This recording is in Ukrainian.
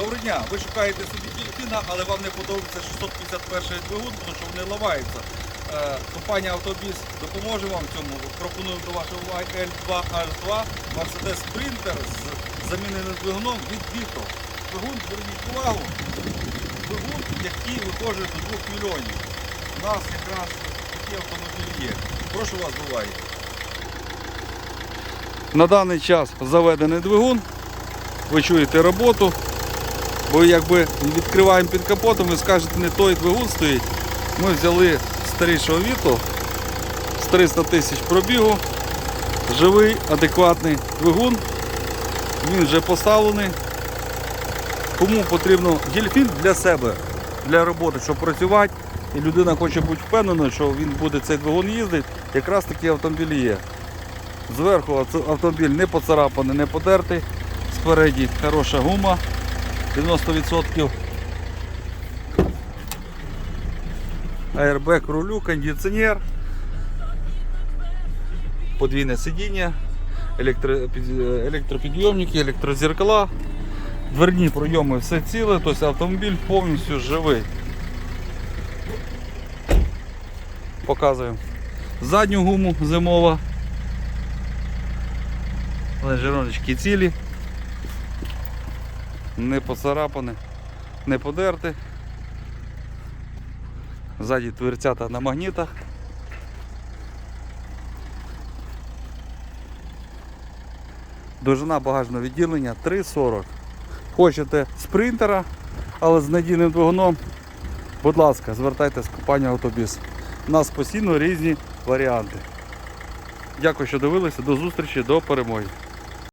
Доброго дня, ви шукаєте собі дільфіна, але вам не подобається 651 двигун, тому що вони ламаються. Е, Компанія Автобіс допоможе вам в цьому. Пропонуємо до вашої уваги L2H2 Mercedes Sprinter з заміненим двигуном від Vito. Двигун, зверніть увагу, двигун, який виходить до 2 мільйонів. У нас якраз такі автомобілі є. Прошу вас, бувайте. На даний час заведений двигун. Ви чуєте роботу. Бо якби відкриваємо під капотом, ви скажете, не той двигун стоїть. Ми взяли старішого Віто з 300 тисяч пробігу. Живий, адекватний двигун. Він вже поставлений. Кому потрібно дельфін для себе, для роботи, щоб працювати. І людина хоче бути впевненою, що він буде цей двигун їздити, якраз такі автомобілі є. Зверху автомобіль не поцарапаний, не подертий. Спереді хороша гума 90%. Аербек рулю, кондиціонер. Подвійне сидіння, електро, електропідйомники, електрозеркала. Дверні пройоми все ціле, тобто автомобіль повністю живий. Показуємо. Задню гуму зимова. Лежероночки цілі. Не поцарапані, не подерти. Ззаді дверцята на магнітах. Довжина багажного відділення 3,40. Хочете спринтера, але з надійним двигуном, будь ласка, звертайтесь в компанію Автобіс. У нас постійно різні варіанти. Дякую, що дивилися. До зустрічі, до перемоги.